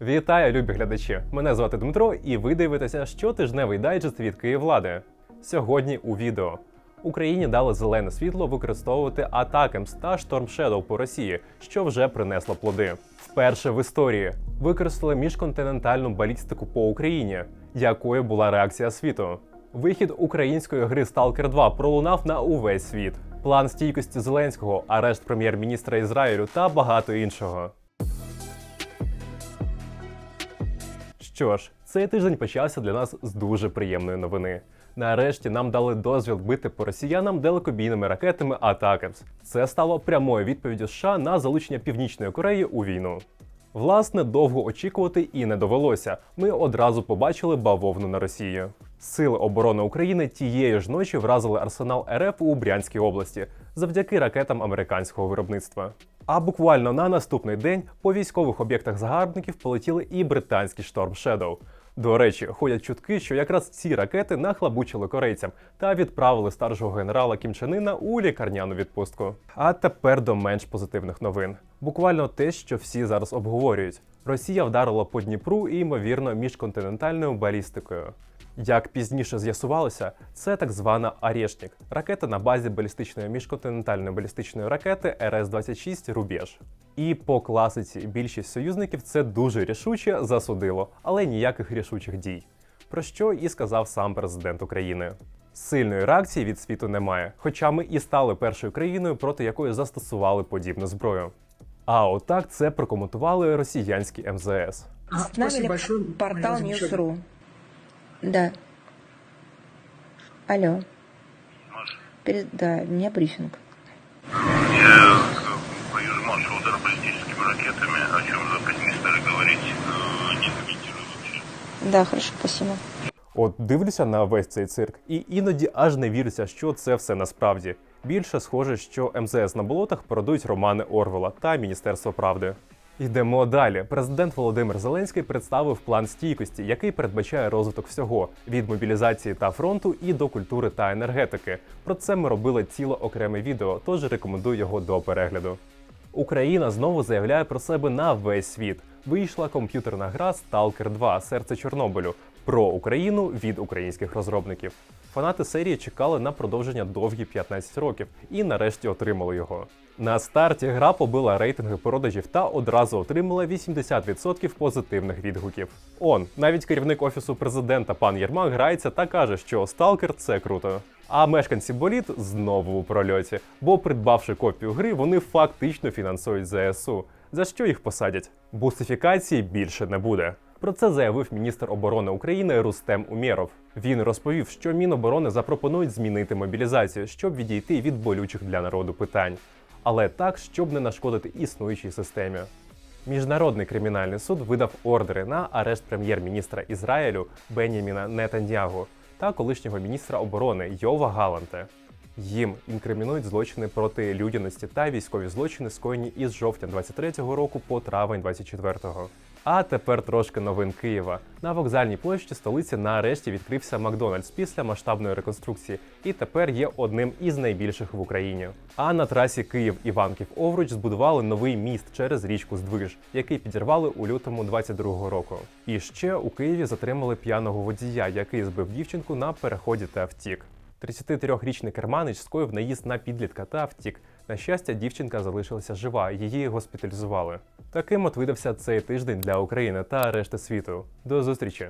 Вітаю, любі глядачі! Мене звати Дмитро, і ви дивитеся щотижневий дайджест від Київлади. Сьогодні у відео Україні дали зелене світло використовувати Атакемс та Storm Shadow по Росії, що вже принесло плоди. Вперше в історії використали міжконтинентальну балістику по Україні. Якою була реакція світу? Вихід української гри Stalker 2 пролунав на увесь світ. План стійкості Зеленського, арешт прем'єр-міністра Ізраїлю та багато іншого. Що ж, цей тиждень почався для нас з дуже приємної новини. Нарешті нам дали дозвіл бити по росіянам далекобійними ракетами Атакамс. Це стало прямою відповіддю США на залучення Північної Кореї у війну. Власне, довго очікувати і не довелося. Ми одразу побачили бавовну на Росії. Сили оборони України тієї ж ночі вразили арсенал РФ у Брянській області завдяки ракетам американського виробництва. А буквально на наступний день по військових об'єктах загарбників полетіли і британські Storm Shadow. До речі, ходять чутки, що якраз ці ракети нахлабучили корейцям та відправили старшого генерала Кім Чен Іна у лікарняну відпустку. А тепер до менш позитивних новин. Буквально те, що всі зараз обговорюють. Росія вдарила по Дніпру і, ймовірно, міжконтинентальною балістикою. Як пізніше з'ясувалося, це так звана Арешнік ракета на базі балістичної міжконтинентальної балістичної ракети РС-26 Рубеж. І по класиці більшість союзників це дуже рішуче засудило, але ніяких рішучих дій. Про що і сказав сам президент України. Сильної реакції від світу немає, хоча ми і стали першою країною, проти якої застосували подібну зброю. А отак це прокоментували росіянські МЗС. Спасибо большое. портал. News.ru. Да. Алло. Перед... Да, у меня брифинг. Я к поезжу маршу удара баллистическими ракетами, о чем запад не стали говорить, э, не комментирую вообще. Да, хорошо, спасибо. От дивлюся на весь цей цирк, і іноді аж не віриться, що це все насправді. Більше схоже, що МЗС на болотах пародують романи Орвела та Міністерство правди. Йдемо далі. Президент Володимир Зеленський представив план стійкості, який передбачає розвиток всього від мобілізації та фронту і до культури та енергетики. Про це ми робили ціле окреме відео, тож рекомендую його до перегляду. Україна знову заявляє про себе на весь світ. Вийшла комп'ютерна гра Stalker 2 Серце Чорнобилю про Україну від українських розробників. Фанати серії чекали на продовження довгі 15 років і нарешті отримали його. На старті гра побила рейтинги продажів та одразу отримала 80% позитивних відгуків. Он, навіть керівник офісу президента пан Єрмак грається та каже, що Сталкер це круто. А мешканці боліт знову у прольоті, бо придбавши копію гри, вони фактично фінансують ЗСУ. За що їх посадять? Бусифікації більше не буде. Про це заявив міністр оборони України Рустем Умєров. Він розповів, що Міноборони запропонують змінити мобілізацію, щоб відійти від болючих для народу питань, але так, щоб не нашкодити існуючій системі. Міжнародний кримінальний суд видав ордери на арешт прем'єр-міністра Ізраїлю Беняміна Нетаньягу та колишнього міністра оборони Йова Галанте. Їм інкримінують злочини проти людяності та військові злочини, скоєні із жовтня 23-го року по травень 24-го. А тепер трошки новин Києва. На вокзальній площі столиці нарешті відкрився Макдональдс після масштабної реконструкції, і тепер є одним із найбільших в Україні. А на трасі Київ-Іванків-Овруч збудували новий міст через річку Здвиж, який підірвали у лютому 22-го року. І ще у Києві затримали п'яного водія, який збив дівчинку на переході та втік. 33-річний керманич скоїв наїзд на підлітка та втік. На щастя, дівчинка залишилася жива, її госпіталізували. Таким от видався цей тиждень для України та решти світу. До зустрічі!